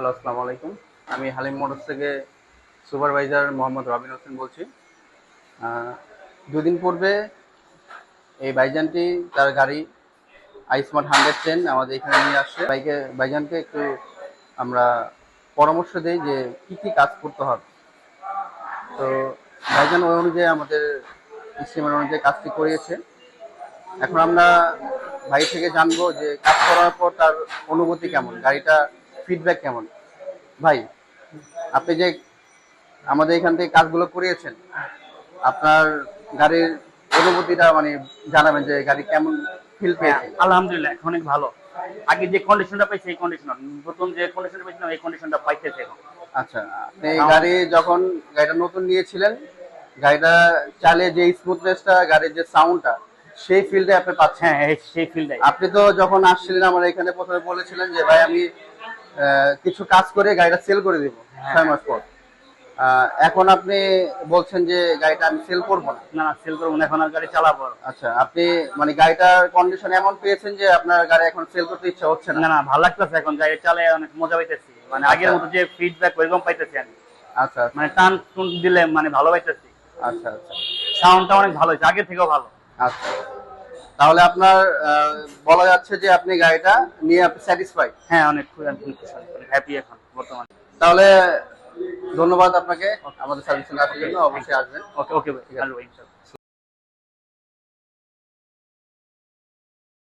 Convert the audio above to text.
Hello, আসসালামু আলাইকুম। আমি হালিম মোটরস থেকে সুপারভাইজার মোহাম্মদ রবিন হোসেন বলছি। দুদিন পূর্বে এই বাইজানটি তার গাড়ি আইসমার্ট হান্ড্রেড টেন আমাদের এখানে নিয়ে আসছে। বাইকে বাইজানকে একটু আমরা পরামর্শ দিই যে কি কি কাজ করতে হবে। তো ভাইজান ওই অনুযায়ী আমাদের স্কিমের অনুযায়ী কাজটি করিয়েছে। এখন আমরা ভাই থেকে জানব যে কাজ করার পর তার অনুভূতি কেমন? গাড়িটা ফিডব্যাক কেমন? ভাই আপনি যে আমাদের এখান থেকে কাজগুলো করিয়েছেন আপনার গাড়ির অনুভূতিটা মানে জানাবেন যে গাড়ি কেমন ফিল পেয়েছে? আলহামদুলিল্লাহ অনেক ভালো। আগে যে কন্ডিশনটা পাইছি এই কন্ডিশন প্রথম যে কন্ডিশনটা পাইছিলাম এই কন্ডিশনটা পাইতেছে এখন। আচ্ছা আপনি এই গাড়ি যখন গাড়িটা নতুন নিয়েছিলেন গাড়িটা চালিয়ে যে স্মুথনেসটা গাড়ির যে সাউন্ডটা সেই ফিল্ডে আপনি পাচ্ছেন। হ্যাঁ সেই ফিল্ডে আপনি তো যখন আসছিলেন আমার এখানে প্রথমে বলেছিলেন যে ভাই আমি কিছু কাজ করে গাড়িটা সেল করে দিব ছয় মাস পর। এখন আপনি বলছেন যে গাড়িটা আমি সেল করব না। না সেল করব না এখন আর গাড়ি চালাবো আচ্ছা আপনি মানে গাড়িটার কন্ডিশন এমন পেয়েছেন যে আপনার গাড়ি এখন সেল করতে ইচ্ছা হচ্ছে না? না ভালো লাগতেছে এখন গাড়ি চালে অনেক মজা পাইতেছি। মানে আগের আচ্ছা। মতো যে ফিডব্যাক ওইরকম পাইতেছি আমি। আচ্ছা মানে টান টুন দিলে মানে ভালো পাইতেছি। আচ্ছা আচ্ছা। সাউন্ডটা অনেক ভালো হয়েছে আগের থেকেও ভালো। আচ্ছা। তাহলে আপনার আহ, বলা যাচ্ছে যে আপনি গাড়িটা নিয়ে আপনি স্যাটিসফাইড হ্যাঁ অনেক হ্যাপি এখন বর্তমানে। তাহলে ধন্যবাদ আপনাকে আমাদের সার্ভিসিং আসার জন্য। অবশ্যই আসবেন। ওকে ওকে ভাই। ভালো ইনশাল্লাহ।